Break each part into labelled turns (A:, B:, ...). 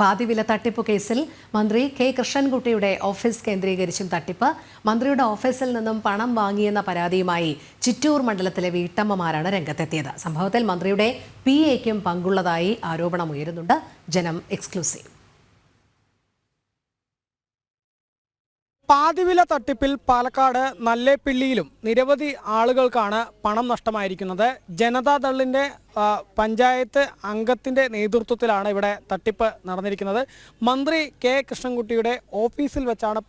A: പാതിവില തട്ടിപ്പ് കേസിൽ മന്ത്രി കെ കൃഷ്ണൻകുട്ടിയുടെ ഓഫീസ് കേന്ദ്രീകരിച്ചും തട്ടിപ്പ്. മന്ത്രിയുടെ ഓഫീസിൽ നിന്നും പണം വാങ്ങിയെന്ന പരാതിയുമായി ചിറ്റൂർ മണ്ഡലത്തിലെ വീട്ടമ്മമാരാണ് രംഗത്തെത്തിയത്. സംഭവത്തിൽ മന്ത്രിയുടെ പി എക്കും പങ്കുള്ളതായി ആരോപണമുയരുന്നുണ്ട്. ജനം എക്സ്ക്ലൂസീവ്.
B: പാതിവില തട്ടിപ്പിൽ പാലക്കാട് നല്ലേപ്പിള്ളിയിലും നിരവധി ആളുകൾക്കാണ് പണം നഷ്ടമായിരിക്കുന്നത്. ജനതാദളിന്റെ പഞ്ചായത്ത് അംഗത്തിന്റെ നേതൃത്വത്തിലാണ് ഇവിടെ തട്ടിപ്പ് നടന്നിരിക്കുന്നത്. മന്ത്രി കെ കൃഷ്ണൻകുട്ടിയുടെ ഓഫീസിൽ വെച്ചാണ്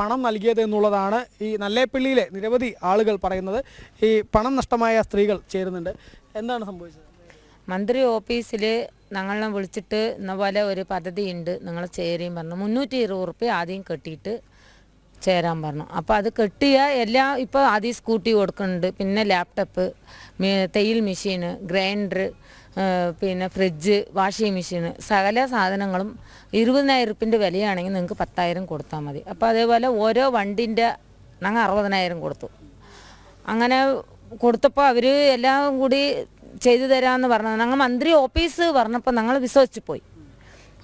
B: പണം നൽകിയത് എന്നുള്ളതാണ് ഈ നല്ലേപ്പിള്ളിയിലെ നിരവധി ആളുകൾ പറയുന്നത്. ഈ പണം നഷ്ടമായ സ്ത്രീകൾ ചേരുന്നുണ്ട്. എന്താണ് സംഭവിച്ചത്?
C: മന്ത്രി ഓഫീസിൽ ഞങ്ങളെ വിളിച്ചിട്ട് ഇന്ന പോലെ ഒരു പദ്ധതിയുണ്ട്. നിങ്ങൾ ചേരുകയും പറഞ്ഞു. മുന്നൂറ്റി ഇരുപത് ആദ്യം കെട്ടിയിട്ട് ചേരാൻ പറഞ്ഞു. അപ്പോൾ അത് കെട്ടിയ എല്ലാം ഇപ്പോൾ ആദ്യം സ്കൂട്ടി കൊടുക്കുന്നുണ്ട്. പിന്നെ ലാപ്ടോപ്പ് തയ്യൽ മെഷീന് ഗ്രൈൻഡർ പിന്നെ ഫ്രിഡ്ജ് വാഷിംഗ് മെഷീന് സകല സാധനങ്ങളും ഇരുപതിനായിരം റുപ്യന്റെ വിലയാണെങ്കിൽ നിങ്ങൾക്ക് പത്തായിരം കൊടുത്താൽ മതി. അപ്പോൾ അതേപോലെ ഓരോ വണ്ടിന്റെ ഞങ്ങൾ അറുപതിനായിരം കൊടുത്തു. അങ്ങനെ കൊടുത്തപ്പോൾ അവർ എല്ലാം കൂടി ചെയ്തു തരാമെന്ന് പറഞ്ഞത് ഞങ്ങൾ മന്ത്രി ഓഫീസ് പറഞ്ഞപ്പോൾ ഞങ്ങൾ വിശ്വസിച്ച് പോയി.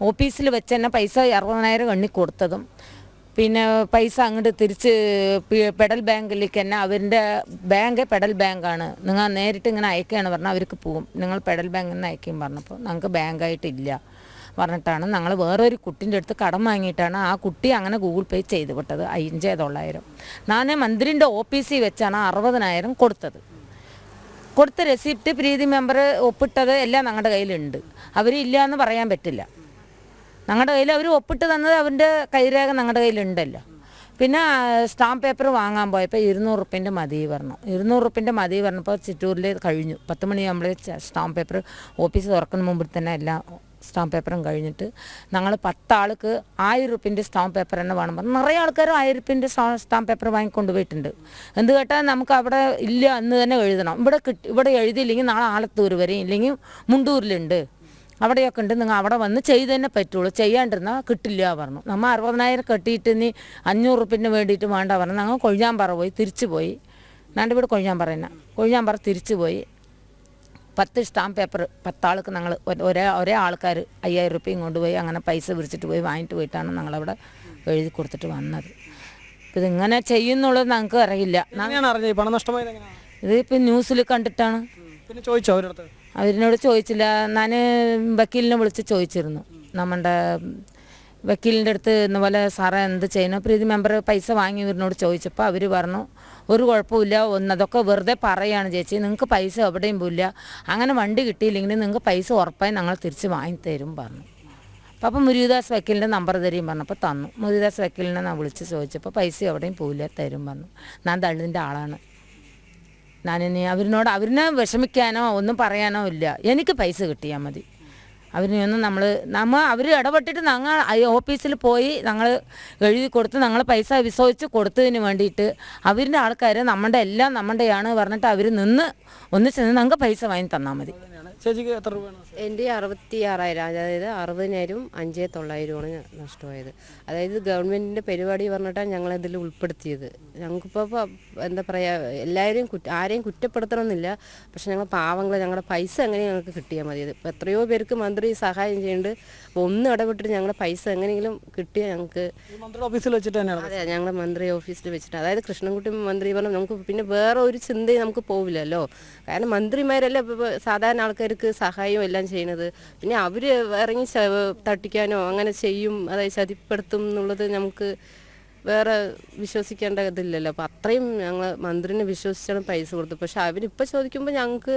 C: ഓഫീസിൽ വെച്ച് തന്നെ പൈസ അറുപതിനായിരം എണ്ണി കൊടുത്തതും പിന്നെ പൈസ അങ്ങോട്ട് തിരിച്ച് പെഡൽ ബാങ്കിലേക്ക് തന്നെ അവരുടെ ബാങ്ക് പെഡൽ ബാങ്കാണ്. നിങ്ങൾ നേരിട്ട് ഇങ്ങനെ അയക്കുകയാണ് പറഞ്ഞാൽ അവർക്ക് പോകും നിങ്ങൾ പെഡൽ ബാങ്കിൽ നിന്ന് അയക്കുകയും പറഞ്ഞപ്പോൾ ഞങ്ങൾക്ക് ബാങ്കായിട്ടില്ല പറഞ്ഞിട്ടാണ് ഞങ്ങൾ വേറൊരു കുട്ടിന്റെ അടുത്ത് കടം വാങ്ങിയിട്ടാണ് ആ കുട്ടി അങ്ങനെ ഗൂഗിൾ പേ ചെയ്ത് വിട്ടത്. അഞ്ചേ തൊള്ളായിരം. ഞാൻ മന്ത്രിന്റെ ഓഫീസിൽ വെച്ചാണ് അറുപതിനായിരം കൊടുത്തത്. കൊടുത്ത റെസിപ്റ്റ് പ്രീതി മെമ്പർ ഒപ്പിട്ടത് എല്ലാം ഞങ്ങളുടെ കയ്യിലുണ്ട്. അവരില്ല എന്ന് പറയാൻ പറ്റില്ല. ഞങ്ങളുടെ കയ്യിൽ അവർ ഒപ്പിട്ട് തന്നത് അവന്റെ കൈരേഖ ഞങ്ങളുടെ കയ്യിലുണ്ടല്ലോ. പിന്നെ സ്റ്റാമ്പ് പേപ്പർ വാങ്ങാൻ പോയപ്പോൾ ഇരുന്നൂറ് റുപ്യന്റെ മതി പറഞ്ഞു. ഇരുന്നൂറ് റുപ്യന്റെ മതി പറഞ്ഞപ്പോൾ ചിറ്റൂരിൽ കഴിഞ്ഞു. പത്ത് മണിയാകുമ്പോൾ സ്റ്റാമ്പ് പേപ്പർ ഓഫീസ് തുറക്കുന്ന മുമ്പിൽ തന്നെ എല്ലാം സ്റ്റാമ്പ് പേപ്പറും കഴിഞ്ഞിട്ട് ഞങ്ങൾ പത്താൾക്ക് ആയിരം റുപ്യന്റെ സ്റ്റാമ്പ് പേപ്പർ തന്നെ വേണം പറഞ്ഞു. നിറയെ ആൾക്കാർ ആയിരം റുപ്യന്റെ സ്റ്റാമ്പ് പേപ്പർ വാങ്ങിക്കൊണ്ട് പോയിട്ടുണ്ട്. എന്ത് കേട്ടാൽ നമുക്ക് അവിടെ ഇല്ല എന്ന് തന്നെ എഴുതണം. ഇവിടെ കിട്ടി ഇവിടെ എഴുതിയില്ലെങ്കിൽ നാളെ ആലത്തൂർ വരെ ഇല്ലെങ്കിൽ മുണ്ടൂരിലുണ്ട്. അവിടെയൊക്കെ ഉണ്ട്. നിങ്ങൾ അവിടെ വന്ന് ചെയ്ത് തന്നെ പറ്റുള്ളൂ. ചെയ്യാണ്ടിരുന്നാൽ കിട്ടില്ല പറഞ്ഞു. നമ്മൾ അറുപതിനായിരം കെട്ടിയിട്ട് നീ അഞ്ഞൂറ് റുപ്യന് വേണ്ടിയിട്ട് വേണ്ട പറഞ്ഞു. ഞങ്ങൾ കൊഴിഞ്ഞാമ്പാറ പോയി തിരിച്ചു പോയി. ഞാൻ വീട് കൊഴിഞ്ഞാമ്പാറ തന്നെ. കൊഴിഞ്ഞാമ്പാറ തിരിച്ചു പോയി. പത്ത് സ്റ്റാമ്പ് പേപ്പർ പത്താൾക്ക് ഞങ്ങൾ ഒരേ ഒരേ ആൾക്കാർ അയ്യായിരം റുപ്യയും കൊണ്ടുപോയി അങ്ങനെ പൈസ വിരിച്ചിട്ട് പോയി വാങ്ങിയിട്ട് പോയിട്ടാണ് ഞങ്ങളവിടെ എഴുതി കൊടുത്തിട്ട് വന്നത്. ഇതിങ്ങനെ ചെയ്യുന്നുള്ളത് ഞങ്ങൾക്ക് അറിയില്ല. ഇതിപ്പോൾ ന്യൂസിൽ കണ്ടിട്ടാണ്.
B: പിന്നെ ചോദിച്ചോ അവരടുത്ത്
C: അവരിനോട് ചോദിച്ചില്ല. ഞാൻ വക്കീലിനെ വിളിച്ച് ചോദിച്ചിരുന്നു. നമ്മുടെ വക്കീലിന്റെ അടുത്ത് ഇന്ന പോലെ സാറേ എന്ത് ചെയ്യണം പ്രീതി മെമ്പർ പൈസ വാങ്ങി ഇവരിനോട് ചോദിച്ചപ്പോൾ അവർ പറഞ്ഞു ഒരു കുഴപ്പമില്ല ഒന്ന് അതൊക്കെ വെറുതെ പറയുകയാണ് ചേച്ചി. നിങ്ങൾക്ക് പൈസ എവിടെയും പോയില്ല അങ്ങനെ വണ്ടി കിട്ടിയില്ലെങ്കിൽ നിങ്ങൾക്ക് പൈസ ഉറപ്പായി ഞങ്ങൾ തിരിച്ച് വാങ്ങി തരും പറഞ്ഞു. അപ്പോൾ അപ്പം മുരുദാസ് വക്കീലിന്റെ നമ്പർ തരും പറഞ്ഞപ്പോൾ തന്നു. മുരുദാസ് വക്കീലിനെ ഞാൻ വിളിച്ച് ചോദിച്ചപ്പോൾ പൈസ എവിടെയും പോയില്ല തരും പറഞ്ഞു. ഞാൻ തള്ളിന്റെ ആളാണ്. ഞാനിനി അവരിനോട് അവരിനെ വിഷമിക്കാനോ ഒന്നും പറയാനോ ഇല്ല. എനിക്ക് പൈസ കിട്ടിയാൽ മതി. അവരിനൊന്നും നമ്മൾ നമ്മൾ അവർ ഇടപെട്ടിട്ട് ഞങ്ങൾ ഓഫീസിൽ പോയി ഞങ്ങൾ എഴുതി കൊടുത്ത് ഞങ്ങൾ പൈസ വിശ്വസിച്ച് കൊടുത്തതിന് വേണ്ടിയിട്ട് അവരുടെ ആൾക്കാർ നമ്മുടെ എല്ലാം നമ്മുടെയാണ് പറഞ്ഞിട്ട് അവർ നിന്ന് ഒന്നിച്ച് നിന്ന് ഞങ്ങൾക്ക് പൈസ വാങ്ങി തന്നാൽ മതി.
B: ചേച്ചിക്ക് എത്ര രൂപയാണ്?
D: എന്റെ അറുപത്തി ആറായിരം അതായത് അറുപതിനായിരവും അഞ്ചേ തൊള്ളായിരവുമാണ് നഷ്ടമായത്. അതായത് ഗവൺമെന്റിന്റെ പരിപാടി പറഞ്ഞിട്ടാണ് ഞങ്ങളിതിൽ ഉൾപ്പെടുത്തിയത്. ഞങ്ങൾക്കിപ്പോൾ എന്താ പറയുക എല്ലാവരെയും കുറ്റ ആരെയും കുറ്റപ്പെടുത്തണമെന്നില്ല. പക്ഷെ ഞങ്ങൾ പാവങ്ങൾ ഞങ്ങളുടെ പൈസ എങ്ങനെ ഞങ്ങൾക്ക് കിട്ടിയാൽ മതി ഇപ്പോൾ എത്രയോ പേർക്ക് മന്ത്രി സഹായം ചെയ്യുന്നുണ്ട്. അപ്പോൾ ഒന്ന് ഇടപെട്ടിട്ട് ഞങ്ങളുടെ പൈസ എങ്ങനെയെങ്കിലും കിട്ടിയാൽ ഞങ്ങൾക്ക്
B: മന്ത്രി ഓഫീസിൽ വെച്ചിട്ട് തന്നെയാണ്
D: അതെ ഞങ്ങളുടെ മന്ത്രി ഓഫീസിൽ വെച്ചിട്ട്. അതായത് കൃഷ്ണൻകുട്ടി മന്ത്രി പറഞ്ഞു നമുക്ക് പിന്നെ വേറെ ഒരു ചിന്തയും നമുക്ക് പോവില്ലല്ലോ. കാരണം മന്ത്രിമാരല്ലേ സാധാരണ ഇപ്പൊ സാധാരണ സഹായം എല്ലാം ചെയ്യുന്നത് പിന്നെ അവർ ഇറങ്ങി തട്ടിക്കാനോ അങ്ങനെ ചെയ്യും അതായത് ചതിപ്പെടുത്തും എന്നുള്ളത് നമുക്ക് വേറെ വിശ്വസിക്കേണ്ട ഇതില്ലല്ലോ. അപ്പം അത്രയും ഞങ്ങൾ മന്ത്രിനെ വിശ്വസിച്ചാണ് പൈസ കൊടുത്തത്. പക്ഷെ അവരിപ്പോൾ ചോദിക്കുമ്പോൾ ഞങ്ങൾക്ക്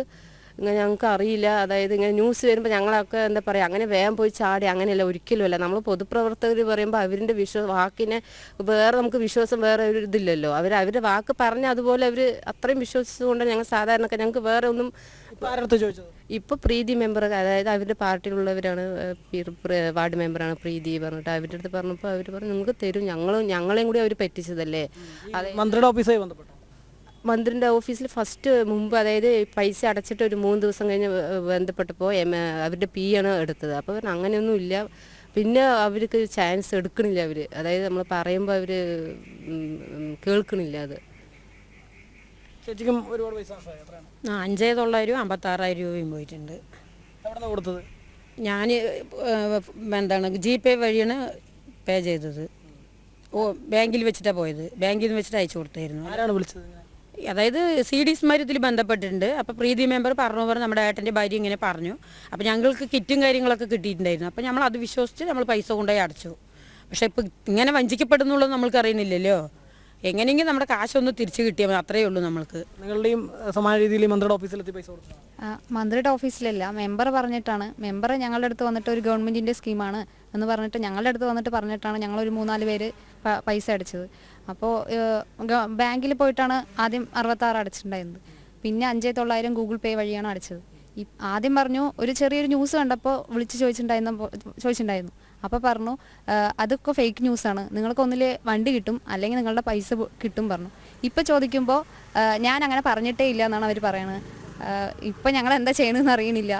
D: ഞങ്ങൾക്ക് അറിയില്ല. അതായത് ഇങ്ങനെ ന്യൂസ് വരുമ്പോൾ ഞങ്ങളൊക്കെ എന്താ പറയുക അങ്ങനെ വേഗം പോയി ചാടി അങ്ങനെയല്ല ഒരിക്കലുമല്ല നമ്മൾ പൊതുപ്രവർത്തകർ പറയുമ്പോൾ അവരിന്റെ വിശ്വ വാക്കിനെ വേറെ നമുക്ക് വിശ്വാസം വേറെ ഒരു ഇതില്ലല്ലോ. അവർ അവരുടെ വാക്ക് പറഞ്ഞ അതുപോലെ അവർ അത്രയും വിശ്വസിച്ചുകൊണ്ട് ഞങ്ങൾ സാധാരണക്കാർ ഞങ്ങൾക്ക് വേറെ ഒന്നും
B: ചോദിച്ചത്?
D: ഇപ്പോൾ പ്രീതി മെമ്പർ അതായത് അവരുടെ പാർട്ടിയിലുള്ളവരാണ് വാർഡ് മെമ്പറാണ് പ്രീതി പറഞ്ഞിട്ട് അവരുടെ അടുത്ത് പറഞ്ഞപ്പോൾ അവർ പറഞ്ഞു നിങ്ങൾക്ക് തരും ഞങ്ങളും ഞങ്ങളെയും കൂടി അവർ പറ്റിച്ചതല്ലേ? അതെ.
B: മന്ത്രിയുടെ ഓഫീസായി ബന്ധപ്പെട്ടു?
D: മന്ത്രിന്റെ ഓഫീസിൽ ഫസ്റ്റ് മുമ്പ് അതായത് പൈസ അടച്ചിട്ട് ഒരു മൂന്ന് ദിവസം കഴിഞ്ഞ് ബന്ധപ്പെട്ടപ്പോ ബന്ധപ്പെട്ടപ്പോൾ അവരുടെ പി ആണ് എടുത്തത്. അപ്പോൾ പറഞ്ഞു അങ്ങനെയൊന്നും ഇല്ല. പിന്നെ അവർക്ക് ചാൻസ് എടുക്കണില്ല അവർ. അതായത് നമ്മൾ പറയുമ്പോൾ അവർ കേൾക്കണില്ല അത്.
B: ചേച്ചിക്കും ഒരുപാട് പൈസ നഷ്ടമായി എത്രയാണ്?
E: ആ അഞ്ചേ തൊള്ളായിരവും അമ്പത്താറായിരം രൂപയും പോയിട്ടുണ്ട്.
B: കൊടുത്തത്?
E: ഞാൻ എന്താണ് ജി പേ വഴിയാണ് പേ ചെയ്തത്. ഓ ബാങ്കിൽ വെച്ചിട്ടാണ് പോയത്. ബാങ്കിൽ നിന്ന് വെച്ചിട്ട് അയച്ചു കൊടുത്തായിരുന്നു.
B: ആരാണ് വിളിച്ചത്
E: അതായത് സി ഡി സ്മാരത്തിൽ ഇതിൽ ബന്ധപ്പെട്ടിട്ടുണ്ട്. അപ്പോൾ പ്രീതി മെമ്പർ പറഞ്ഞു പറഞ്ഞു നമ്മുടെ ഏട്ടന്റെ ഭാര്യ ഇങ്ങനെ പറഞ്ഞു. അപ്പോൾ ഞങ്ങൾക്ക് കിറ്റും കാര്യങ്ങളൊക്കെ കിട്ടിയിട്ടുണ്ടായിരുന്നു. അപ്പോൾ നമ്മൾ അത് വിശ്വസിച്ച് നമ്മൾ പൈസ കൊണ്ടുപോയി അടച്ചു. പക്ഷേ ഇപ്പോൾ ഇങ്ങനെ വഞ്ചിക്കപ്പെടുന്നുള്ളത് നമ്മൾക്ക് അറിയുന്നില്ലല്ലോ. എങ്ങനെയെങ്കിലും നമ്മുടെ കാശൊന്ന് തിരിച്ചു കിട്ടിയാൽ മതി. അത്രയേ ഉള്ളൂ നമ്മൾക്ക്.
B: നിങ്ങളുടെയും സമാന രീതിയിൽ മന്ത്രിയുടെ ഓഫീസിലെത്തി പൈസ കൊടുത്തു
F: ആ, മന്ത്രിയുടെ ഓഫീസിലല്ല. മെമ്പർ പറഞ്ഞിട്ടാണ്. മെമ്പർ ഞങ്ങളുടെ അടുത്ത് വന്നിട്ട് ഒരു ഗവൺമെന്റിന്റെ സ്കീമാണ് എന്ന് പറഞ്ഞിട്ട് ഞങ്ങളുടെ അടുത്ത് വന്നിട്ട് പറഞ്ഞിട്ടാണ് ഞങ്ങൾ ഒരു മൂന്നാൽ പേര് പ- പൈസ അടച്ചത്. അപ്പോൾ ബാങ്കിൽ പോയിട്ടാണ് ആദ്യം അറുപത്താറ് അടച്ചിട്ടുണ്ടായിരുന്നത്. പിന്നെ അഞ്ചേ തൊള്ളായിരം ഗൂഗിൾ പേ വഴിയാണ് അടച്ചത്. ഈ ആദ്യം പറഞ്ഞു ഒരു ചെറിയൊരു ന്യൂസ് കണ്ടപ്പോൾ വിളിച്ച് ചോദിച്ചിട്ടുണ്ടായിരുന്ന ചോദിച്ചിട്ടുണ്ടായിരുന്നു. അപ്പോൾ പറഞ്ഞു അതൊക്കെ ഫേക്ക് ന്യൂസാണ് നിങ്ങൾക്ക് ഒന്നിൽ വണ്ടി കിട്ടും അല്ലെങ്കിൽ നിങ്ങളുടെ പൈസ കിട്ടും പറഞ്ഞു. ഇപ്പോൾ ചോദിക്കുമ്പോൾ ഞാൻ അങ്ങനെ പറഞ്ഞിട്ടേ ഇല്ല എന്നാണ് അവർ പറയുന്നത് ഇപ്പം ഞങ്ങൾ എന്താ ചെയ്യണമെന്ന് അറിയണില്ല.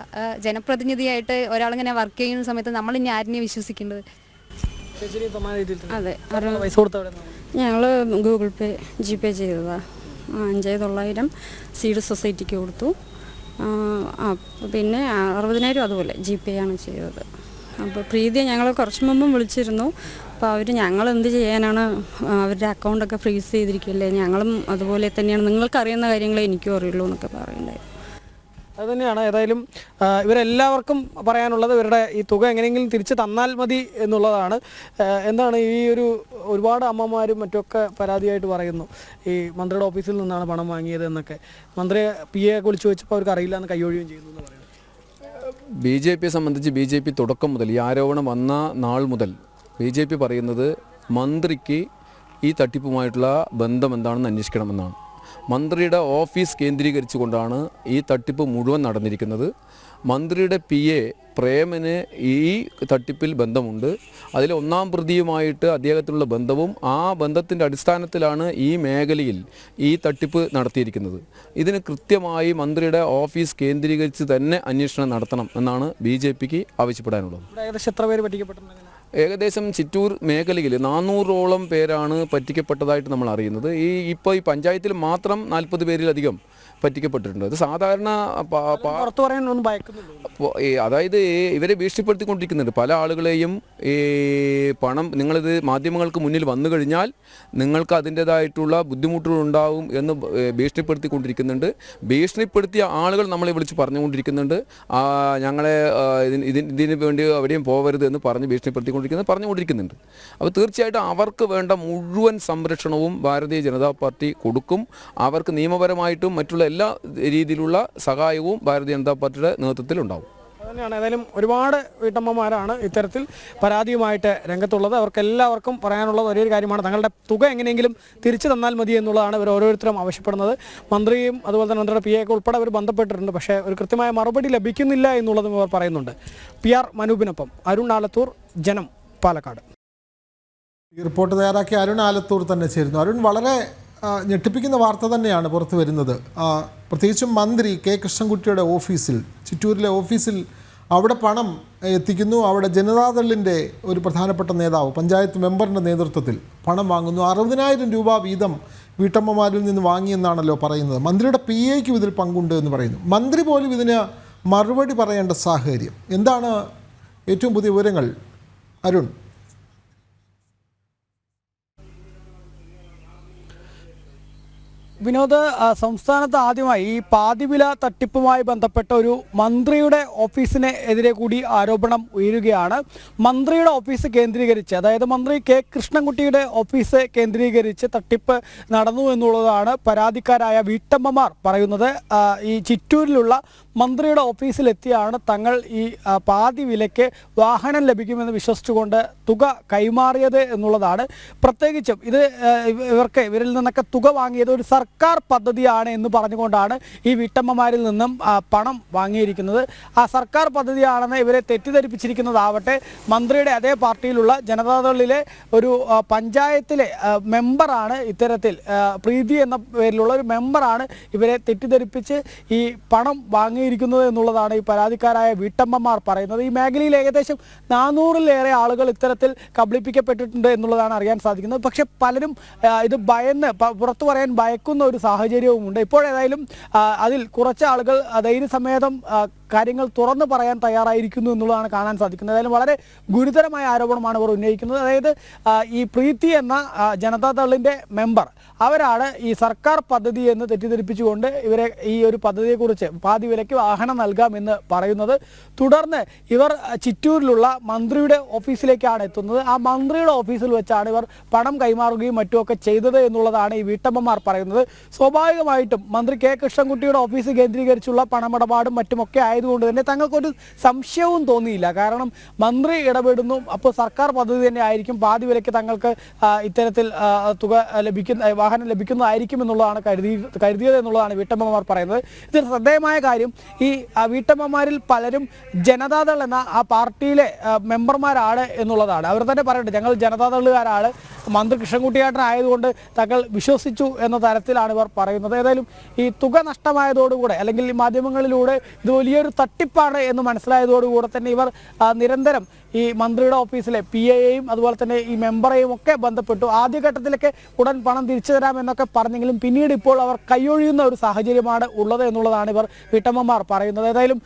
F: ജനപ്രതിനിധിയായിട്ട് ഒരാളിങ്ങനെ വർക്ക് ചെയ്യുന്ന സമയത്ത് നമ്മൾ ഇനി ആരിനെ വിശ്വസിക്കേണ്ടത്?
E: അതെ? ഞങ്ങൾ ഗൂഗിൾ പേ ജി പേ ചെയ്തതാണ് അഞ്ചേ തൊള്ളായിരം സീഡ് സൊസൈറ്റിക്ക് കൊടുത്തു. പിന്നെ അറുപതിനായിരം അതുപോലെ ജി പേ ആണ് ചെയ്തത്. അപ്പോൾ പ്രീതിയെ ഞങ്ങൾ കുറച്ച് മുമ്പും വിളിച്ചിരുന്നു. അപ്പോൾ അവർ ഞങ്ങൾ എന്ത് ചെയ്യാനാണ് അവരുടെ അക്കൗണ്ടൊക്കെ ഫ്രീസ് ചെയ്തിരിക്കുകയല്ലേ? ഞങ്ങളും അതുപോലെ തന്നെയാണ്. നിങ്ങൾക്ക് അറിയുന്ന കാര്യങ്ങളെ എനിക്കും അറിയുള്ളൂ എന്നൊക്കെ പറയുന്നുണ്ടായിരുന്നു.
B: അത് തന്നെയാണ് ഏതായാലും ഇവരെല്ലാവർക്കും പറയാനുള്ളത് ഇവരുടെ ഈ തുക എങ്ങനെയെങ്കിലും തിരിച്ച് തന്നാൽ മതി എന്നുള്ളതാണ്. എന്താണ് ഈ ഒരു ഒരുപാട് അമ്മമാരും മറ്റൊക്കെ പരാതിയായിട്ട് പറയുന്നു. ഈ മന്ത്രിയുടെ ഓഫീസിൽ നിന്നാണ് പണം വാങ്ങിയത് എന്നൊക്കെ. മന്ത്രി പി എ വിളിച്ചു വെച്ചപ്പോൾ അവർക്ക് അറിയില്ല എന്ന് കൈയൊഴിയുകയും ചെയ്യുന്നു.
G: ബി ജെ പിയെ സംബന്ധിച്ച് ബി ജെ പി തുടക്കം മുതൽ ഈ ആരോപണം വന്ന നാൾ മുതൽ ബി ജെ പി പറയുന്നത് മന്ത്രിക്ക് ഈ തട്ടിപ്പുമായിട്ടുള്ള ബന്ധം എന്താണെന്ന് അന്വേഷിക്കണമെന്നാണ്. മന്ത്രിയുടെ ഓഫീസ് കേന്ദ്രീകരിച്ചുകൊണ്ടാണ് ഈ തട്ടിപ്പ് മുഴുവൻ നടന്നിരിക്കുന്നത്. മന്ത്രിയുടെ പി എ പ്രേമന് ഈ തട്ടിപ്പിൽ ബന്ധമുണ്ട്. അതിൽ ഒന്നാം പ്രതിയുമായിട്ട് അദ്ദേഹത്തിനുള്ള ബന്ധവും ആ ബന്ധത്തിന്റെ അടിസ്ഥാനത്തിലാണ് ഈ മേഖലയിൽ ഈ തട്ടിപ്പ് നടത്തിയിരിക്കുന്നത്. ഇതിന് കൃത്യമായി മന്ത്രിയുടെ ഓഫീസ് കേന്ദ്രീകരിച്ച് തന്നെ അന്വേഷണം നടത്തണം എന്നാണ് ബി ജെ പിക്ക് ആവശ്യപ്പെടാനുള്ളത്.
B: ഏകദേശം എത്ര പേര് പറ്റിക്കപ്പെട്ടിട്ടുണ്ട്
G: ഏകദേശം ചിറ്റൂർ മേഖലയിൽ നാനൂറോളം പേരാണ് പറ്റിക്കപ്പെട്ടതായിട്ട് നമ്മൾ അറിയുന്നത്. ഈ ഇപ്പോൾ ഈ പഞ്ചായത്തിൽ മാത്രം നാൽപ്പത് പേരിലധികം പറ്റിക്കപ്പെട്ടിട്ടുണ്ട്. അത് സാധാരണ
B: പുറത്തു
G: അപ്പോൾ ഈ അതായത് ഇവരെ ഭീഷണിപ്പെടുത്തിക്കൊണ്ടിരിക്കുന്നുണ്ട്. പല ആളുകളെയും ഈ പണം നിങ്ങളിത് മാധ്യമങ്ങൾക്ക് മുന്നിൽ വന്നു കഴിഞ്ഞാൽ നിങ്ങൾക്ക് അതിന്റെതായിട്ടുള്ള ബുദ്ധിമുട്ടുകൾ ഉണ്ടാവും എന്ന് ഭീഷണിപ്പെടുത്തിക്കൊണ്ടിരിക്കുന്നുണ്ട്. ഭീഷണിപ്പെടുത്തിയ ആളുകൾ നമ്മളെ വിളിച്ച് പറഞ്ഞുകൊണ്ടിരിക്കുന്നുണ്ട്. ഞങ്ങളെ ഇതിന് ഇതിന് ഇതിന് വേണ്ടി എവിടെയും പോകരുത് എന്ന് പറഞ്ഞ് ഭീഷണിപ്പെടുത്തിക്കൊണ്ടിരിക്കുന്നത് പറഞ്ഞുകൊണ്ടിരിക്കുന്നുണ്ട്. അപ്പോൾ തീർച്ചയായിട്ടും അവർക്ക് വേണ്ട മുഴുവൻ സംരക്ഷണവും ഭാരതീയ ജനതാ പാർട്ടി കൊടുക്കും. അവർക്ക് നിയമപരമായിട്ടും മറ്റുള്ള എല്ലാ രീതിയിലുള്ള സഹായവും ഭാരതീയ ജനതാ പാർട്ടിയുടെ നേതൃത്വത്തിൽ ഉണ്ടാവും
B: അതുതന്നെയാണ് ഏതായാലും ഒരുപാട് വീട്ടമ്മമാരാണ് ഇത്തരത്തിൽ പരാതിയുമായിട്ട് രംഗത്തുള്ളത്. അവർക്ക് എല്ലാവർക്കും പറയാനുള്ളത് ഒരേ ഒരു കാര്യമാണ്. തങ്ങളുടെ തുക എങ്ങനെയെങ്കിലും തിരിച്ചു തന്നാൽ മതി എന്നുള്ളതാണ് ഇവർ ഓരോരുത്തരും ആവശ്യപ്പെടുന്നത്. മന്ത്രിയും അതുപോലെ തന്നെ മന്ത്രിയുടെ പി എ ഒക്കെ ഉൾപ്പെടെ അവർ ബന്ധപ്പെട്ടിട്ടുണ്ട്. പക്ഷേ ഒരു കൃത്യമായ മറുപടി ലഭിക്കുന്നില്ല എന്നുള്ളതും ഇവർ പറയുന്നുണ്ട്. പി ആർ മനൂപിനൊപ്പം അരുൺ ആലത്തൂർ ജനം പാലക്കാട്.
H: ഈ റിപ്പോർട്ട് തയ്യാറാക്കിയ അരുൺ ആലത്തൂർ തന്നെ ചേരുന്നു. അരുൺ വളരെ ഞെട്ടിപ്പിക്കുന്ന വാർത്ത തന്നെയാണ് പുറത്തു വരുന്നത്. പ്രത്യേകിച്ചും മന്ത്രി കെ കൃഷ്ണൻകുട്ടിയുടെ ഓഫീസിൽ ചിറ്റൂരിലെ ഓഫീസിൽ അവിടെ പണം എത്തിക്കുന്നു. അവിടെ ജനതാദളിന്റെ ഒരു പ്രധാനപ്പെട്ട നേതാവ് പഞ്ചായത്ത് മെമ്പറിന്റെ നേതൃത്വത്തിൽ പണം വാങ്ങുന്നു. അറുപതിനായിരം രൂപ വീതം വീട്ടമ്മമാരിൽ നിന്ന് വാങ്ങിയെന്നാണല്ലോ പറയുന്നത്. മന്ത്രിയുടെ പി എക്കും ഇതിൽ പങ്കുണ്ട് എന്ന് പറയുന്നു. മന്ത്രി പോലും ഇതിന് മറുപടി പറയേണ്ട സാഹചര്യം. എന്താണ് ഏറ്റവും പുതിയ വിവരങ്ങൾ? അരുൺ.
B: വിനോദ് സംസ്ഥാനത്ത് ആദ്യമായി ഈ പാതിവില തട്ടിപ്പുമായി ബന്ധപ്പെട്ട ഒരു മന്ത്രിയുടെ ഓഫീസിനെ എതിരെ കൂടി ആരോപണം ഉയരുകയാണ്. മന്ത്രിയുടെ ഓഫീസ് കേന്ദ്രീകരിച്ച് അതായത് മന്ത്രി കെ കൃഷ്ണൻകുട്ടിയുടെ ഓഫീസ് കേന്ദ്രീകരിച്ച് തട്ടിപ്പ് നടന്നു എന്നുള്ളതാണ് പരാതിക്കാരായ വീട്ടമ്മമാർ പറയുന്നത്. ഈ ചിറ്റൂരിലുള്ള മന്ത്രിയുടെ ഓഫീസിലെത്തിയാണ് തങ്ങൾ ഈ പാതി വിലയ്ക്ക് വാഹനം ലഭിക്കുമെന്ന് വിശ്വസിച്ചുകൊണ്ട് തുക കൈമാറിയത് എന്നുള്ളതാണ്. പ്രത്യേകിച്ചും ഇത് ഇവർക്ക് ഇവരിൽ നിന്നൊക്കെ തുക വാങ്ങിയത് ഒരു സർക്കാർ പദ്ധതിയാണ് എന്ന് പറഞ്ഞുകൊണ്ടാണ് ഈ വീട്ടമ്മമാരിൽ നിന്നും പണം വാങ്ങിയിരിക്കുന്നത്. ആ സർക്കാർ പദ്ധതിയാണെന്ന് ഇവരെ തെറ്റിദ്ധരിപ്പിച്ചിരിക്കുന്നതാവട്ടെ മന്ത്രിയുടെ അതേ പാർട്ടിയിലുള്ള ജനതാദളിലെ ഒരു പഞ്ചായത്തിലെ മെമ്പറാണ് ഇത്തരത്തിൽ പ്രീതി എന്ന പേരിലുള്ള ഒരു മെമ്പറാണ് ഇവരെ തെറ്റിദ്ധരിപ്പിച്ച് ഈ പണം വാങ്ങിയിരിക്കുന്നത് എന്നുള്ളതാണ് ഈ പരാതിക്കാരായ വീട്ടമ്മമാർ പറയുന്നത്. ഈ മേഖലയിൽ ഏകദേശം നാനൂറിലേറെ ആളുകൾ ഇത്തരത്തിൽ കബളിപ്പിക്കപ്പെട്ടിട്ടുണ്ട് എന്നുള്ളതാണ് അറിയാൻ സാധിക്കുന്നത്. പക്ഷെ പലരും ഇത് ഭയന്ന് പുറത്തു പറയാൻ ഭയക്കുന്ന ഒരു സാഹചര്യവുമുണ്ട്. ഏതായാലും അതിൽ കുറച്ച് ആളുകൾ ധൈര്യസമേതം കാര്യങ്ങൾ തുറന്നു പറയാൻ തയ്യാറായിരിക്കുന്നു എന്നുള്ളതാണ് കാണാൻ സാധിക്കുന്നത്. ഏതായാലും വളരെ ഗുരുതരമായ ആരോപണമാണ് ഇവർ ഉന്നയിക്കുന്നത്. അതായത് ഈ പ്രീതി എന്ന ജനതാദളിന്റെ മെമ്പർ അവരാണ് ഈ സർക്കാർ പദ്ധതി എന്ന് തെറ്റിദ്ധരിപ്പിച്ചുകൊണ്ട് ഇവരെ ഈ ഒരു പദ്ധതിയെക്കുറിച്ച് പാതി വിലയ്ക്ക് വാഹനം നൽകാമെന്ന് പറയുന്നത്. തുടർന്ന് ഇവർ ചിറ്റൂരിലുള്ള മന്ത്രിയുടെ ഓഫീസിലേക്കാണ് എത്തുന്നത്. ആ മന്ത്രിയുടെ ഓഫീസിൽ വെച്ചാണ് ഇവർ പണം കൈമാറുകയും മറ്റുമൊക്കെ ചെയ്തത് എന്നുള്ളതാണ് ഈ വീട്ടമ്മമാർ പറയുന്നത്. സ്വാഭാവികമായിട്ടും മന്ത്രി കെ കൃഷ്ണൻകുട്ടിയുടെ ഓഫീസ് കേന്ദ്രീകരിച്ചുള്ള പണമിടപാടും മറ്റുമൊക്കെ ആയതുകൊണ്ട് തന്നെ തങ്ങൾക്കൊരു സംശയവും തോന്നിയില്ല. കാരണം മന്ത്രി ഇടപെടുന്നു അപ്പോൾ സർക്കാർ പദ്ധതി തന്നെ ആയിരിക്കും. പാതി വിലയ്ക്ക് തങ്ങൾക്ക് ഇത്തരത്തിൽ തുക ലഭിക്കുന്ന വാഹനം ലഭിക്കുന്നതായിരിക്കും എന്നുള്ളതാണ് കരുതി കരുതിയത് എന്നുള്ളതാണ് വീട്ടമ്മമാർ പറയുന്നത്. ഇതിൽ ശ്രദ്ധേയമായ കാര്യം ഈ വീട്ടമ്മമാരിൽ പലരും ജനതാദൾ എന്ന ആ പാർട്ടിയിലെ മെമ്പർമാരാണ് എന്നുള്ളതാണ്. അവർ തന്നെ പറയട്ടെ ഞങ്ങൾ ജനതാദളുകാരാണ്. മന്ത്രി കൃഷ്ണൻകുട്ടിയേട്ടൻ ആയതുകൊണ്ട് തങ്ങൾ വിശ്വസിച്ചു എന്ന തരത്തിലാണ് ഇവർ പറയുന്നത്. ഏതായാലും ഈ തുക നഷ്ടമായതോടുകൂടെ അല്ലെങ്കിൽ ഈ മാധ്യമങ്ങളിലൂടെ ഇത് വലിയൊരു തട്ടിപ്പാണ് എന്ന് മനസ്സിലായതോടുകൂടെ തന്നെ ഇവർ നിരന്തരം ഈ മന്ത്രിയുടെ ഓഫീസിലെ പി എയും അതുപോലെ തന്നെ ഈ മെമ്പറേയും ഒക്കെ ബന്ധപ്പെട്ടു. ആദ്യഘട്ടത്തിലൊക്കെ ഉടൻ പണം തിരിച്ചു തരാമെന്നൊക്കെ പറഞ്ഞെങ്കിലും പിന്നീട് ഇപ്പോൾ അവർ കൈയൊഴിയുന്ന ഒരു സാഹചര്യമാണ് ഉള്ളത് എന്നുള്ളതാണ് ഇവർ വീട്ടമ്മമാർ പറയുന്നത്. ഏതായാലും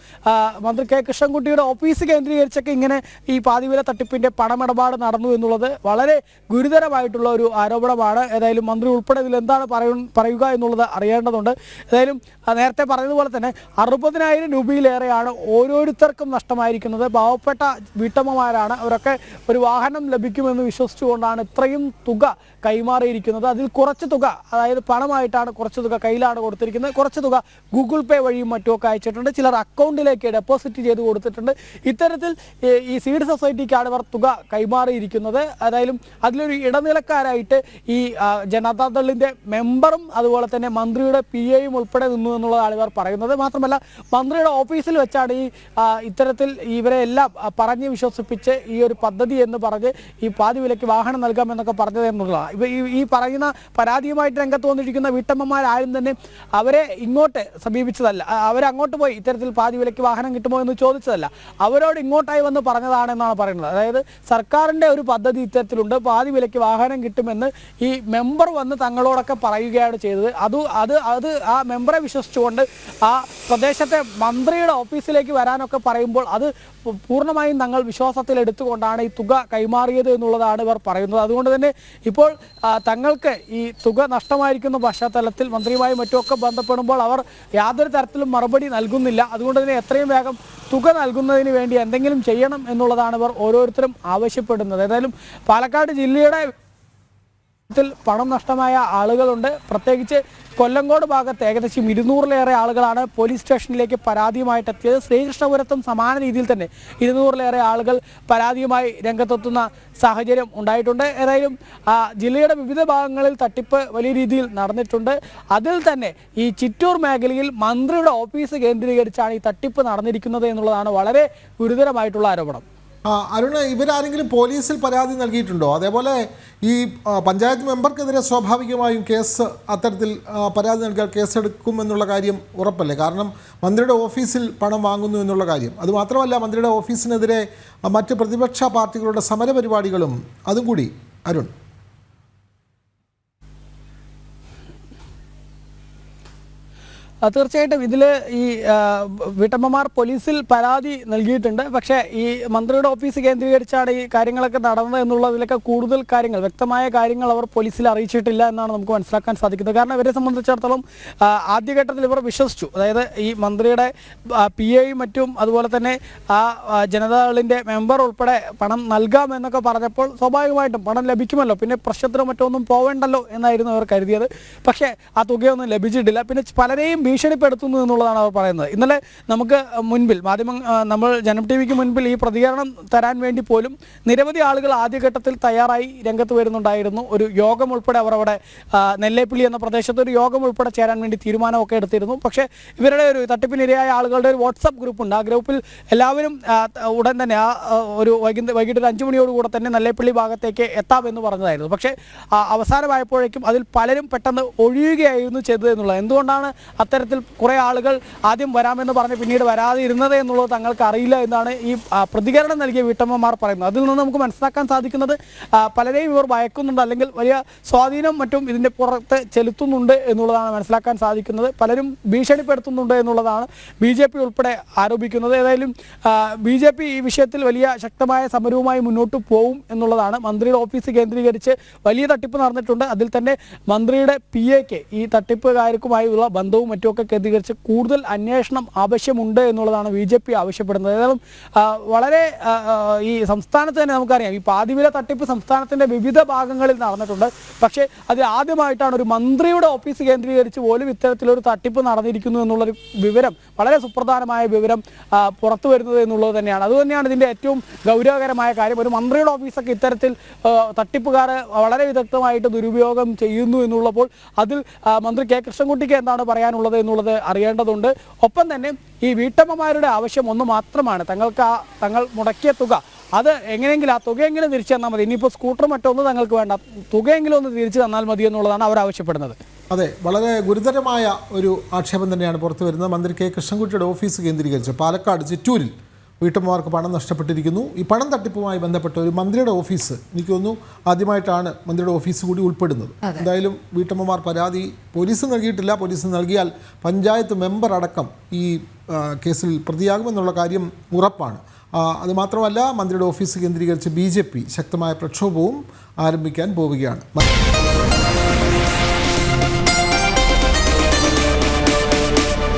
B: മന്ത്രി കെ കൃഷ്ണൻകുട്ടിയുടെ ഓഫീസ് കേന്ദ്രീകരിച്ചൊക്കെ ഇങ്ങനെ ഈ പാതിവില തട്ടിപ്പിന്റെ പണമിടപാട് നടന്നു എന്നുള്ളത് വളരെ ഗുരുതരമായിട്ടുള്ള ഒരു ആരോപണമാണ്. ഏതായാലും മന്ത്രി ഉൾപ്പെടെ ഇതിൽ എന്താണ് പറയു പറയുക എന്നുള്ളത് അറിയേണ്ടതുണ്ട്. ഏതായാലും നേരത്തെ പറഞ്ഞതുപോലെ തന്നെ അറുപതിനായിരം രൂപയിലേറെയാണ് ഓരോരുത്തർക്കും നഷ്ടമായിരിക്കുന്നത്. പാവപ്പെട്ട വീട്ടമ്മമാരാണ് അവരൊക്കെ ഒരു വാഹനം ലഭിക്കുമെന്ന് വിശ്വസിച്ചുകൊണ്ടാണ് ഇത്രയും തുക കൈമാറിയിരിക്കുന്നത്. അതിൽ കുറച്ച് തുക അതായത് പണമായിട്ടാണ് കുറച്ച് തുക കയ്യിലാണ് കൊടുത്തിരിക്കുന്നത്. കുറച്ച് തുക ഗൂഗിൾ പേ വഴിയും മറ്റുമൊക്കെ അയച്ചിട്ടുണ്ട്. ചിലർ അക്കൗണ്ടിലേക്ക് ഡെപ്പോസിറ്റ് ചെയ്ത് കൊടുത്തിട്ടുണ്ട്. ഇത്തരത്തിൽ ഈ- സീഡ് സൊസൈറ്റിക്കാണ് ഇവർ തുക കൈമാറിയിരിക്കുന്നത്. അതായാലും അതിലൊരു ഇടനിലക്കാരായിട്ട് ഈ ജനതാദളിന്റെ മെമ്പറും അതുപോലെ തന്നെ മന്ത്രിയുടെ പി എയും ഉൾപ്പെടെ നിന്നു എന്നുള്ളതാണ് ഇവർ പറയുന്നത്. മാത്രമല്ല മന്ത്രിയുടെ ഓഫീസിൽ വെച്ചാണ് ഈ ഇത്തരത്തിൽ ഇവരെ എല്ലാം പറഞ്ഞ് പറഞ്ഞ് വിശ്വസിപ്പിച്ച് ഈ ഒരു പദ്ധതി എന്ന് പറഞ്ഞ് ഈ പാതി വിലയ്ക്ക് വാഹനം നൽകാമെന്നൊക്കെ പറഞ്ഞത് എന്നുള്ളതാണ് ഇവ ഈ പറയുന്ന പരാതിയുമായിട്ട് രംഗത്ത് വന്നിരിക്കുന്ന വീട്ടമ്മമാരാരും തന്നെ അവരെ ഇങ്ങോട്ട് സമീപിച്ചതല്ല. അവരങ്ങോട്ട് പോയി ഇത്തരത്തിൽ പാതി വിലയ്ക്ക് വാഹനം കിട്ടുമോ എന്ന് ചോദിച്ചതല്ല. അവരോട് ഇങ്ങോട്ടായി വന്ന് പറഞ്ഞതാണെന്നാണ് പറയുന്നത്. അതായത് സർക്കാരിന്റെ ഒരു പദ്ധതി ഇത്തരത്തിലുണ്ട്. പാതി വിലയ്ക്ക് വാഹനം കിട്ടുമെന്ന് ഈ മെമ്പർ വന്ന് തങ്ങളോടൊക്കെ പറയുകയാണ് ചെയ്തത്. അത് അത് അത് ആ മെമ്പറെ വിശ്വസിച്ചുകൊണ്ട് ആ പ്രദേശത്തെ മന്ത്രിയുടെ ഓഫീസിലേക്ക് വരാനൊക്കെ പറയുമ്പോൾ അത് പൂർണമായും തങ്ങൾ വിശ്വാസത്തിൽ എടുത്തുകൊണ്ടാണ് ഈ തുക കൈമാറിയത് എന്നുള്ളതാണ് ഇവർ പറയുന്നത്. അതുകൊണ്ട് തന്നെ ഇപ്പോൾ തങ്ങൾക്ക് ഈ തുക നഷ്ടമായിരിക്കുന്ന പശ്ചാത്തലത്തിൽ മന്ത്രിയുമായി മറ്റുമൊക്കെ ബന്ധപ്പെടുമ്പോൾ അവർ യാതൊരു തരത്തിലും മറുപടി നൽകുന്നില്ല. അതുകൊണ്ട് തന്നെ എത്രയും വേഗം തുക നൽകുന്നതിന് വേണ്ടി എന്തെങ്കിലും ചെയ്യണം എന്നുള്ളതാണ് ഇവർ ഓരോരുത്തരും ആവശ്യപ്പെടുന്നത്. ഏതായാലും പാലക്കാട് ജില്ലയുടെ ത്തിൽ പണം നഷ്ടമായ ആളുകളുണ്ട്. പ്രത്യേകിച്ച് കൊല്ലങ്കോട് ഭാഗത്ത് ഏകദേശം ഇരുന്നൂറിലേറെ ആളുകളാണ് പോലീസ് സ്റ്റേഷനിലേക്ക് പരാതിയുമായിട്ട് എത്തിയത് ശ്രീകൃഷ്ണപുരത്തും സമാന രീതിയിൽ തന്നെ ഇരുന്നൂറിലേറെ ആളുകൾ പരാതിയുമായി രംഗത്തെത്തുന്ന സാഹചര്യം ഉണ്ടായിട്ടുണ്ട്. ഏതായാലും ജില്ലയുടെ വിവിധ ഭാഗങ്ങളിൽ തട്ടിപ്പ് വലിയ രീതിയിൽ നടന്നിട്ടുണ്ട്. അതിൽ തന്നെ ഈ ചിറ്റൂർ മേഖലയിൽ മന്ത്രിയുടെ ഓഫീസ് കേന്ദ്രീകരിച്ചാണ് ഈ തട്ടിപ്പ് നടന്നിരിക്കുന്നത് എന്നുള്ളതാണ് വളരെ ഗുരുതരമായിട്ടുള്ള ആരോപണം.
H: ആ, അരുണ് ഇവരാരെങ്കിലും പോലീസിൽ പരാതി നൽകിയിട്ടുണ്ടോ? അതേപോലെ ഈ പഞ്ചായത്ത് മെമ്പർക്കെതിരെ സ്വാഭാവികമായും കേസ് അത്തരത്തിൽ പരാതി നൽകിയാൽ കേസെടുക്കുമെന്നുള്ള കാര്യം ഉറപ്പല്ലേ? കാരണം മന്ത്രിയുടെ ഓഫീസിൽ പണം വാങ്ങുന്നു എന്നുള്ള കാര്യം. അതുമാത്രമല്ല മന്ത്രിയുടെ ഓഫീസിനെതിരെ മറ്റ് പ്രതിപക്ഷ പാർട്ടികളുടെ സമരപരിപാടികളും അതും കൂടി. അരുൺ.
B: തീർച്ചയായിട്ടും ഇതിൽ ഈ വീട്ടമ്മമാർ പോലീസിൽ പരാതി നൽകിയിട്ടുണ്ട്. പക്ഷേ ഈ മന്ത്രിയുടെ ഓഫീസ് കേന്ദ്രീകരിച്ചാണ് ഈ കാര്യങ്ങളൊക്കെ നടന്നത് എന്നുള്ളതിലൊക്കെ കൂടുതൽ കാര്യങ്ങൾ വ്യക്തമായ കാര്യങ്ങൾ അവർ പോലീസിൽ അറിയിച്ചിട്ടില്ല എന്നാണ് നമുക്ക് മനസ്സിലാക്കാൻ സാധിക്കുന്നത്. കാരണം ഇവരെ സംബന്ധിച്ചിടത്തോളം ആദ്യഘട്ടത്തിൽ ഇവർ വിശ്വസിച്ചു. അതായത് ഈ മന്ത്രിയുടെ പി എയും മറ്റും അതുപോലെ തന്നെ ആ ജനതാദളിന്റെ മെമ്പർ ഉൾപ്പെടെ പണം നൽകാമെന്നൊക്കെ പറഞ്ഞപ്പോൾ സ്വാഭാവികമായിട്ടും പണം ലഭിക്കുമല്ലോ. പിന്നെ പ്രശ്നത്തിനോ മറ്റോ ഒന്നും പോവേണ്ടല്ലോ എന്നായിരുന്നു അവർ കരുതിയത്. പക്ഷേ ആ തുകയൊന്നും ലഭിച്ചിട്ടില്ല. പിന്നെ പലരെയും ഭീഷണിപ്പെടുത്തുന്നു എന്നുള്ളതാണ് അവർ പറയുന്നത്. ഇന്നലെ നമുക്ക് മുൻപിൽ മാധ്യമം നമ്മൾ ജനം ടി വിക്ക് മുൻപിൽ ഈ പ്രതികരണം തരാൻ വേണ്ടി പോലും നിരവധി ആളുകൾ ആദ്യഘട്ടത്തിൽ തയ്യാറായി രംഗത്ത് വരുന്നുണ്ടായിരുന്നു. ഒരു യോഗം ഉൾപ്പെടെ അവർ അവിടെ നെല്ലേപ്പിള്ളി എന്ന പ്രദേശത്ത് ഒരു യോഗം ഉൾപ്പെടെ ചേരാൻ വേണ്ടി തീരുമാനമൊക്കെ എടുത്തിരുന്നു. പക്ഷേ ഇവരുടെ ഒരു തട്ടിപ്പിനിരയായ ആളുകളുടെ ഒരു വാട്സപ്പ് ഗ്രൂപ്പുണ്ട്. ആ ഗ്രൂപ്പിൽ എല്ലാവരും ഉടൻ തന്നെ ആ ഒരു വൈകുന്നേരം വൈകിട്ട് ഒരു അഞ്ച് മണിയോടുകൂടെ തന്നെ നെല്ലേപ്പള്ളി ഭാഗത്തേക്ക് എത്താമെന്ന് പറഞ്ഞതായിരുന്നു. പക്ഷേ അവസാനമായപ്പോഴേക്കും അതിൽ പലരും പെട്ടെന്ന് ഒഴിയുകയായിരുന്നു ചെയ്തത് എന്നുള്ളത്. എന്തുകൊണ്ടാണ് അത്തരം ഇത്തരത്തിൽ കുറേ ആളുകൾ ആദ്യം വരാമെന്ന് പറഞ്ഞ് പിന്നീട് വരാതെ ഇരുന്നത് എന്നുള്ളത് തങ്ങൾക്ക് അറിയില്ല എന്നാണ് ഈ പ്രതികരണം നൽകിയ വീട്ടമ്മമാർ പറയുന്നത്. അതിൽ നിന്ന് നമുക്ക് മനസ്സിലാക്കാൻ സാധിക്കുന്നത് പലരെയും ഇവർ ഭയക്കുന്നുണ്ട് അല്ലെങ്കിൽ വലിയ സ്വാധീനം മറ്റും ഇതിന്റെ പുറത്ത് ചെലുത്തുന്നുണ്ട് എന്നുള്ളതാണ് മനസ്സിലാക്കാൻ സാധിക്കുന്നത്. പലരും ഭീഷണിപ്പെടുത്തുന്നുണ്ട് എന്നുള്ളതാണ് ബി ജെ പി ഉൾപ്പെടെ ആരോപിക്കുന്നത്. ഏതായാലും ബി ജെ പി ഈ വിഷയത്തിൽ വലിയ ശക്തമായ സമരവുമായി മുന്നോട്ട് പോകും എന്നുള്ളതാണ് മന്ത്രിയുടെ ഓഫീസ് കേന്ദ്രീകരിച്ച് വലിയ തട്ടിപ്പ് നടന്നിട്ടുണ്ട്. അതിൽ തന്നെ മന്ത്രിയുടെ പി എക്ക് ഈ തട്ടിപ്പുകാർക്കുമായുള്ള ബന്ധവും മറ്റുമൊക്കെ കേന്ദ്രീകരിച്ച് കൂടുതൽ അന്വേഷണം ആവശ്യമുണ്ട് എന്നുള്ളതാണ് ബി ജെ പി ആവശ്യപ്പെടുന്നത്. ഏതായാലും വളരെ ഈ സംസ്ഥാനത്ത് തന്നെ നമുക്കറിയാം. ഈ പാതിവില തട്ടിപ്പ് സംസ്ഥാനത്തിന്റെ വിവിധ ഭാഗങ്ങളിൽ നടന്നിട്ടുണ്ട്. പക്ഷേ അത് ആദ്യമായിട്ടാണ് ഒരു മന്ത്രിയുടെ ഓഫീസ് കേന്ദ്രീകരിച്ച് പോലും ഇത്തരത്തിലൊരു തട്ടിപ്പ് നടന്നിരിക്കുന്നു എന്നുള്ളൊരു വിവരം വളരെ സുപ്രധാനമായ വിവരം പുറത്തു വരുന്നത് എന്നുള്ളത് തന്നെയാണ്. അതുതന്നെയാണ് ഇതിന്റെ ഏറ്റവും ഗൗരവകരമായ കാര്യം. ഒരു മന്ത്രിയുടെ ഓഫീസൊക്കെ ഇത്തരത്തിൽ തട്ടിപ്പുകാർ വളരെ വിദഗ്ധമായിട്ട് ദുരുപയോഗം ചെയ്യുന്നു എന്നുള്ളപ്പോൾ അതിൽ മന്ത്രി കെ കൃഷ്ണൻകുട്ടിക്ക് എന്താണ് പറയാനുള്ളത് എന്നുള്ളത് അറിയേണ്ടതുണ്ട്. ഒപ്പം തന്നെ ഈ വീട്ടമ്മമാരുടെ ആവശ്യം ഒന്ന് മാത്രമാണ്. തങ്ങൾക്ക് ആ തങ്ങൾ മുടക്കിയ തുക. അത് എങ്ങനെയെങ്കിലും ആ തുകയെങ്കിലും തിരിച്ചു തന്നാൽ മതി? ഇനിയിപ്പോൾ സ്കൂട്ടർ മറ്റൊന്ന് തങ്ങൾക്ക് വേണ്ട. തുകയെങ്കിലും ഒന്ന് തിരിച്ചു തന്നാൽ മതി എന്നുള്ളതാണ് അവർ ആവശ്യപ്പെടുന്നത്.
H: അതെ വളരെ ഗുരുതരമായ ഒരു ആക്ഷേപം തന്നെയാണ് പുറത്തു വരുന്നത്. മന്ത്രി കെ കൃഷ്ണൻകുട്ടിയുടെ ഓഫീസ് കേന്ദ്രീകരിച്ച് പാലക്കാട് ചിറ്റൂരിൽ വീട്ടമ്മമാർക്ക് പണം നഷ്ടപ്പെട്ടിരിക്കുന്നു. ഈ പണം തട്ടിപ്പുമായി ബന്ധപ്പെട്ട ഒരു മന്ത്രിയുടെ ഓഫീസ് എനിക്ക് തോന്നുന്നു ആദ്യമായിട്ടാണ് മന്ത്രിയുടെ ഓഫീസ് കൂടി ഉൾപ്പെടുന്നത്. എന്തായാലും വീട്ടമ്മമാർ പരാതി പോലീസ് നൽകിയിട്ടില്ല. പോലീസ് നൽകിയാൽ പഞ്ചായത്ത് മെമ്പർ അടക്കം ഈ കേസിൽ പ്രതിയാകുമെന്നുള്ള കാര്യം ഉറപ്പാണ്. അതുമാത്രമല്ല മന്ത്രിയുടെ ഓഫീസ് കേന്ദ്രീകരിച്ച് ബി ശക്തമായ പ്രക്ഷോഭവും ആരംഭിക്കാൻ പോവുകയാണ്.